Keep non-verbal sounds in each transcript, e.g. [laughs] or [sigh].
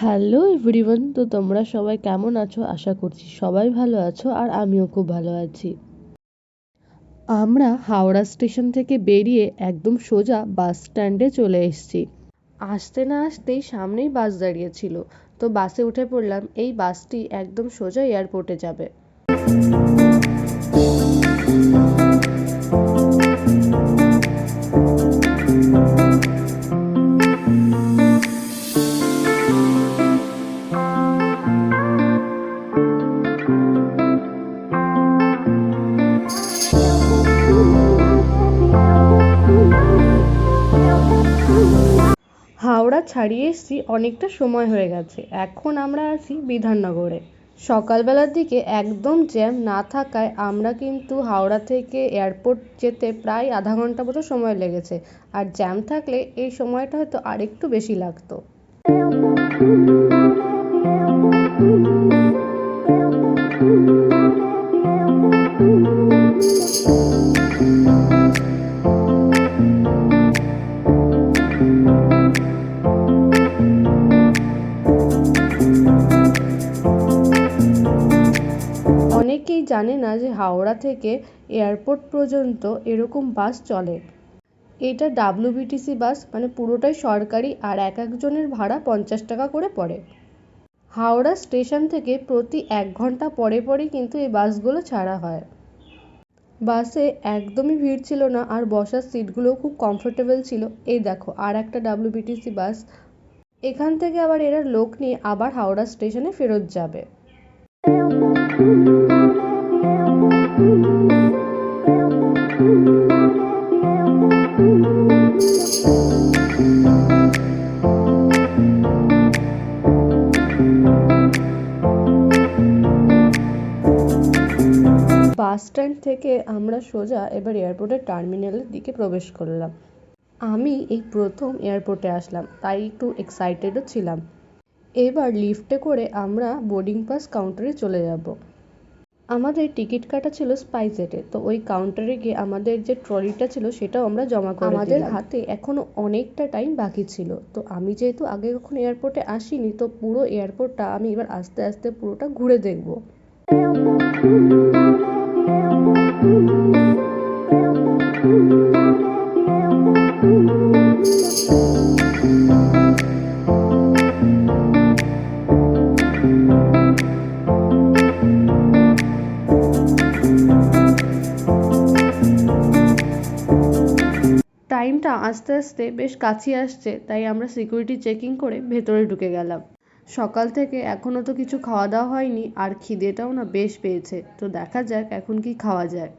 Hello everyone তো তোমরা সবাই কেমন আছো? আশা করছি সবাই ভালো আছো আর আমিও খুব ভালো আছি। আমরা হাওড়া স্টেশন থেকে বেরিয়ে একদম সোজা বাস স্ট্যান্ডে চলে এসেছি। আসতে না আসতেই সামনেই বাস দাঁড়িয়েছিল। তো বাসে উঠে পড়লাম, এই বাসটি একদম সোজা এয়ারপোর্টে যাবে। ছাড়িয়ে এসেছি, অনেকটা সময় হয়ে গেছে। এখন আমরা আছি বিধাননগরে। সকালবেলার দিকে একদম জ্যাম না থাকায় আমরা কিন্তু হাওড়া থেকে এয়ারপোর্ট যেতে প্রায় আধা ঘণ্টা মতো সময় লেগেছে। আর জ্যাম থাকলে এই সময়টা হয়তো আরেকটু বেশি লাগতো। অনেকেই [laughs] হাওড়া থেকে এয়ারপোর্ট পর্যন্ত এরকম বাস চলে। এটা ডাব্লিউবিটিসি বাস মানে পুরোটাই সরকারি আর এক একজনের ভাড়া পঞ্চাশ টাকা করে পড়ে। হাওড়া স্টেশন থেকে প্রতি এক ঘণ্টা পরে পরেই কিন্তু এই বাসগুলো ছাড়া হয়। বাসে একদমই ভিড় ছিল না আর বসার সিটগুলোও খুব কমফোর্টেবল ছিল। এই দেখো, আর একটা ডাব্লিউবিটিসি বাস। এখান থেকে আবার এরা লোক নিয়ে আবার হাওড়া স্টেশনে ফেরত যাবে। বাস স্ট্যান্ড থেকে আমরা সোজা এবার এয়ারপোর্টের টার্মিনালের দিকে প্রবেশ করলাম। আমি এই প্রথম এয়ারপোর্টে আসলাম, তাই একটু এক্সাইটেডও ছিলাম। এবার লিফটে করে আমরা বোর্ডিং পাস কাউন্টারে চলে যাব। আমাদের টিকিট কাটা ছিল স্পাইসজেটে তো ওই কাউন্টারে গিয়ে আমাদের যে ট্রলিটা ছিল সেটাও আমরা জমা করে আমাদের হাতে এখনও অনেকটা টাইম বাকি ছিল তো আমি যেহেতু আগে কখনো এয়ারপোর্টে আসিনি তো পুরো এয়ারপোর্টটা আমি এবার আস্তে আস্তে পুরোটা ঘুরে দেখব। টাইমটা আস্তে আস্তে বেশ কাছে আসছে তাই আমরা সিকিউরিটি চেকিং করে ভেতরে ঢুকে গেলাম সকাল থেকে এখনও তো কিছু খাওয়া দাওয়া হয়নি আর খিদেটাও না বেশ পেয়েছে তো দেখা যাক এখন কি খাওয়া যায়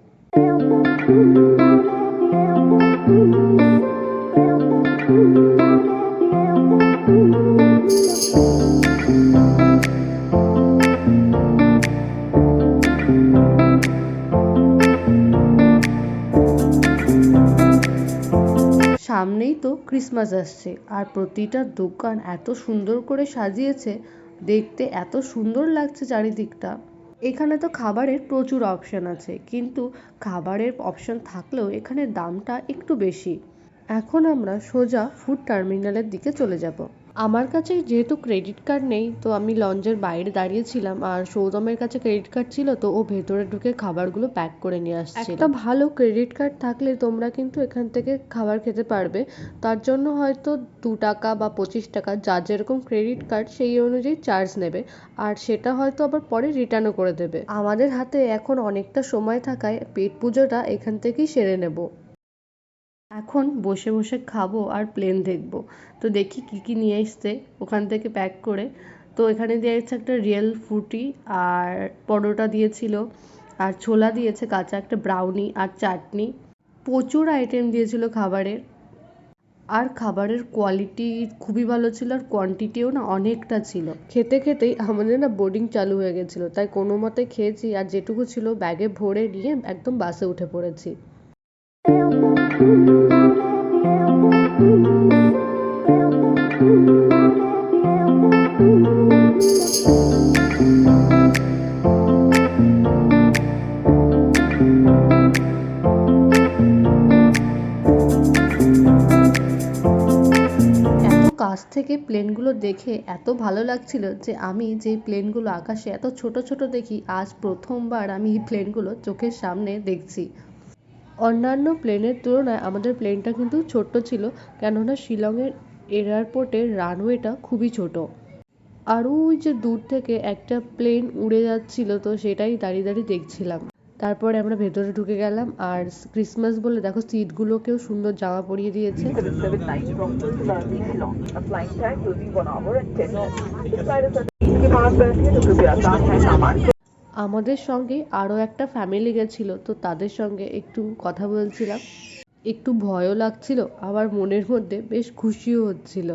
সামনেই তো ক্রিসমাস আসছে। আর প্রতিটা দোকান এত সুন্দর করে সাজিয়েছে, দেখতে এত সুন্দর লাগছে চারিদিকটা। এখানে তো খাবারের প্রচুর অপশান আছে, কিন্তু খাবারের অপশান থাকলেও এখানে দামটা একটু বেশি। এখন আমরা সোজা ফুড টার্মিনালের দিকে চলে যাব। আমার কাছে যেহেতু ক্রেডিট কার্ড নেই, তো আমি লঞ্চের বাইরে দাঁড়িয়েছিলাম আর সৌদমের কাছে ক্রেডিট কার্ড ছিল, তো ও ভেতরে ঢুকে খাবারগুলো প্যাক করে নিয়ে আসছে একটা ভালো ক্রেডিট কার্ড থাকলে তোমরা কিন্তু এখান থেকে খাবার খেতে পারবে। তার জন্য হয়তো দু টাকা বা পঁচিশ টাকা যার যেরকম ক্রেডিট কার্ড সেই অনুযায়ী চার্জ নেবে। আর সেটা হয়তো আবার পরে রিটার্নও করে দেবে। আমাদের হাতে এখন অনেকটা সময় থাকায় পেট পুজোটা এখান থেকেই সেরে নেব। এখন বসে বসে খাব আর প্লেন দেখব। তো দেখি কি কি নিয়ে এসছে। ওখান থেকে প্যাক করে। তো এখানে দেওয়া হচ্ছে একটা রিয়েল ফ্রুটি আর পরোটা দিয়েছিল। আর ছোলা দিয়েছে কাঁচা একটা ব্রাউনি আর চাটনি। প্রচুর আইটেম দিয়েছিল খাবারের। আর খাবারের কোয়ালিটি খুবই ভালো ছিল আর কোয়ান্টিটিও না অনেকটা ছিল। খেতে খেতেই আমাদের না বোর্ডিং চালু হয়ে গেছিল। তাই কোনো মতে খেয়েছি আর যেটুকু ছিল ব্যাগে ভরে নিয়ে একদম বাসে উঠে পড়েছি। কাছ থেকে প্লেনগুলো দেখে এত ভালো লাগছিল যে আমি যে প্লেনগুলো আকাশে এত ছোট ছোট দেখি, আজ প্রথমবার আমি এই প্লেনগুলো চোখের সামনে দেখছি। অন্যান্য প্লেনের তুলনায় আমাদের প্লেনটা কিন্তু ছোট্ট ছিল, কেননা শিলংয়ের এয়ারপোর্টের রানওয়েটা খুবই ছোট। আর ওই যে দূর থেকে একটা প্লেন উড়ে যাচ্ছিল, তো সেটাই দাঁড়িয়ে দাঁড়িয়ে দেখছিলাম। তারপরে আমরা ভেতরে ঢুকে গেলাম, আর ক্রিসমাস বলে দেখো সিটগুলোকেও সুন্দর জামা পরিয়ে দিয়েছে। আমাদের সঙ্গে আরও একটা ফ্যামিলি গেছিল তো তাদের সঙ্গে একটু কথা বলছিলাম একটু ভয়ও লাগছিল আবার মনের মধ্যে বেশ খুশিও হচ্ছিল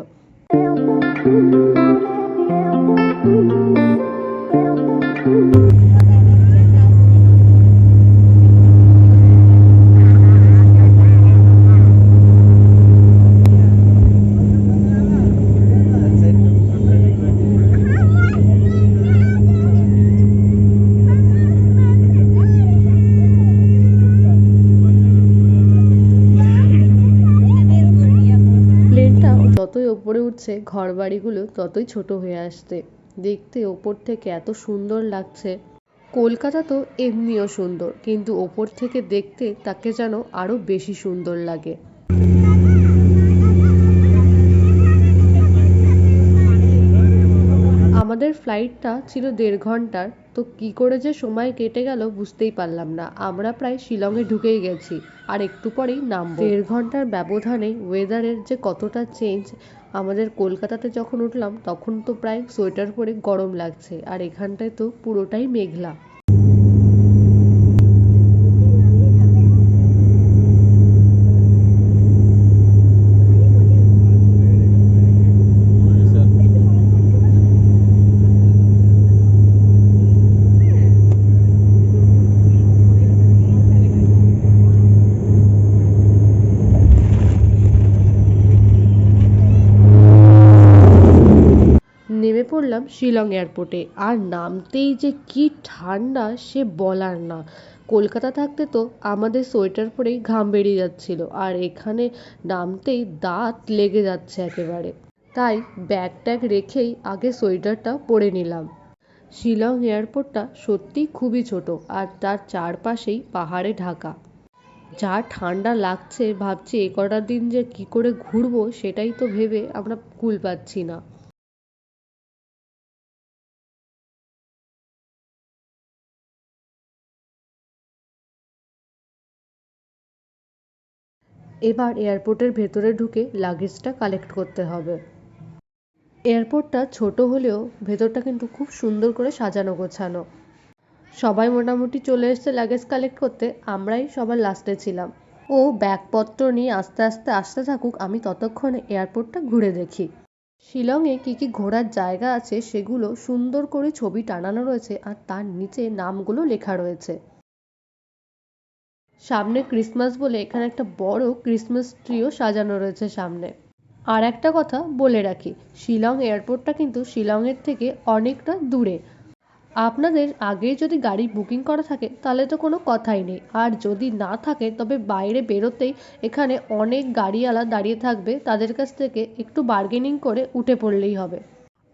উঠছে ঘরবাড়িগুলো ততই ছোট হয়ে আসছে। দেখতে ওপর থেকে এত সুন্দর লাগছে। কলকাতা তো এমনিও সুন্দর, কিন্তু ওপর থেকে দেখতে তাকে যেন আরও বেশি সুন্দর লাগে। আমাদের ফ্লাইটটা ছিল দেড় ঘণ্টার, তো কি করে যে সময় কেটে গেল বুঝতেই পারলাম না। আমরা প্রায় শিলংয়ে ঢুকেই গেছি, আর একটু পরেই নাম দেড় ঘণ্টার ব্যবধানে ওয়েদারের যে কতটা চেঞ্জ আমাদের কলকাতাতে যখন উঠলাম, তখন তো প্রায় সোয়েটার পরে গরম লাগছে, আর এখানটায় তো পুরোটাই মেঘলা নেমে পড়লাম শিলং এয়ারপোর্টে। আর নামতেই যে কি ঠান্ডা, সে বলার না। কলকাতা থাকতে তো আমাদের সোয়েটার পরেই ঘাম বেরিয়ে যাচ্ছিল, আর এখানে নামতেই দাঁত লেগে যাচ্ছে একেবারে। তাই ব্যাগ ট্যাগ রেখেই আগে সোয়েটারটা পরে নিলাম। শিলং এয়ারপোর্টটা সত্যিই খুবই ছোট, আর তার চারপাশেই পাহাড়ে ঢাকা। যা ঠান্ডা লাগছে, ভাবছি এ কটা দিন যে কি করে ঘুরবো, সেটাই তো ভেবে আমরা কুল পাচ্ছি না। এবার এয়ারপোর্টের ভেতরে ঢুকে লাগেজটা কালেক্ট করতে হবে। এয়ারপোর্টটা ছোট হলেও ভেতরটা কিন্তু খুব সুন্দর করে সাজানো গোছানো। সবাই মোটামুটি চলে এসেছে লাগেজ কালেক্ট করতে, আমরাই সবার লাস্টে ছিলাম। ও ব্যাগপত্র নিয়ে আস্তে আস্তে আসতে থাকুক, আমি ততক্ষণে এয়ারপোর্টটা ঘুরে দেখি। শিলংয়ে কী কী ঘোরার জায়গা আছে সেগুলো সুন্দর করে ছবি টানানো রয়েছে আর তার নিচে নামগুলো লেখা রয়েছে। সামনে ক্রিসমাস বলে এখানে একটা বড় ক্রিসমাস ট্রিও সাজানো রয়েছে সামনে। আর একটা কথা বলে রাখি, শিলং এয়ারপোর্টটা কিন্তু শিলংয়ের থেকে অনেকটা দূরে। আপনাদের আগে যদি গাড়ি বুকিং করা থাকে, তাহলে তো কোনো কথাই নেই। আর যদি না থাকে, তবে বাইরে বেরোতেই এখানে অনেক গাড়িওয়ালা দাঁড়িয়ে থাকবে, তাদের কাছ থেকে একটু বার্গেনিং করে উঠে পড়লেই হবে।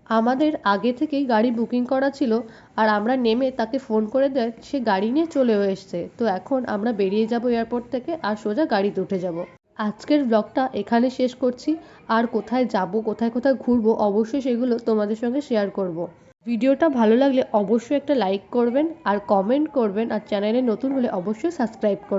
আমাদের আগে থেকেই গাড়ি বুকিং করা ছিল আর আমরা নেমে তাকে ফোন করে দেয়, সে গাড়ি নিয়ে চলেও এসছে। তো এখন আমরা বেরিয়ে যাব এয়ারপোর্ট থেকে আর সোজা গাড়িতে উঠে যাব। আজকের ব্লগটা এখানে শেষ করছি। আর কোথায় যাব, কোথায় কোথায় ঘুরবো, অবশ্যই সেগুলো তোমাদের সঙ্গে শেয়ার করব। ভিডিওটা ভালো লাগলে অবশ্যই একটা লাইক করবেন আর কমেন্ট করবেন আর চ্যানেলে নতুন হলে অবশ্যই সাবস্ক্রাইব করবেন।